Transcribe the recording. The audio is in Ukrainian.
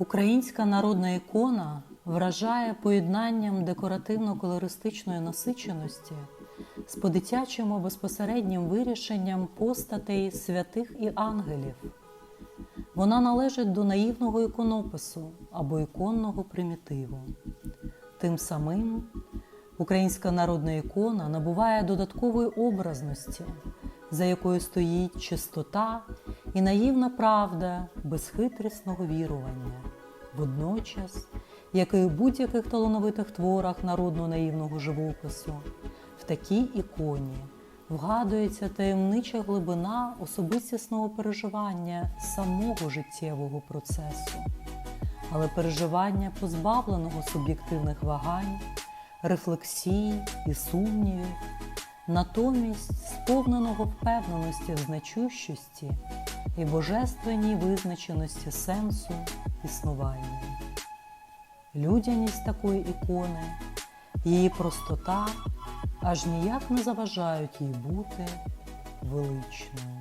Українська народна ікона вражає поєднанням декоративно-колористичної насиченості з подитячим безпосереднім вирішенням постатей святих і ангелів. Вона належить до наївного іконопису або іконного примітиву. Тим самим українська народна ікона набуває додаткової образності, за якою стоїть чистота і наївна правда безхитрісного вірування, водночас, як і в будь-яких талановитих творах народно наївного живопису, в такій іконі вгадується таємнича глибина особистісного переживання самого життєвого процесу, але переживання позбавленого суб'єктивних вагань, рефлексій і сумнівів, натомість сповненого впевненості в значущості і божественній визначеності сенсу існування. Людяність такої ікони, її простота аж ніяк не заважають їй бути величною.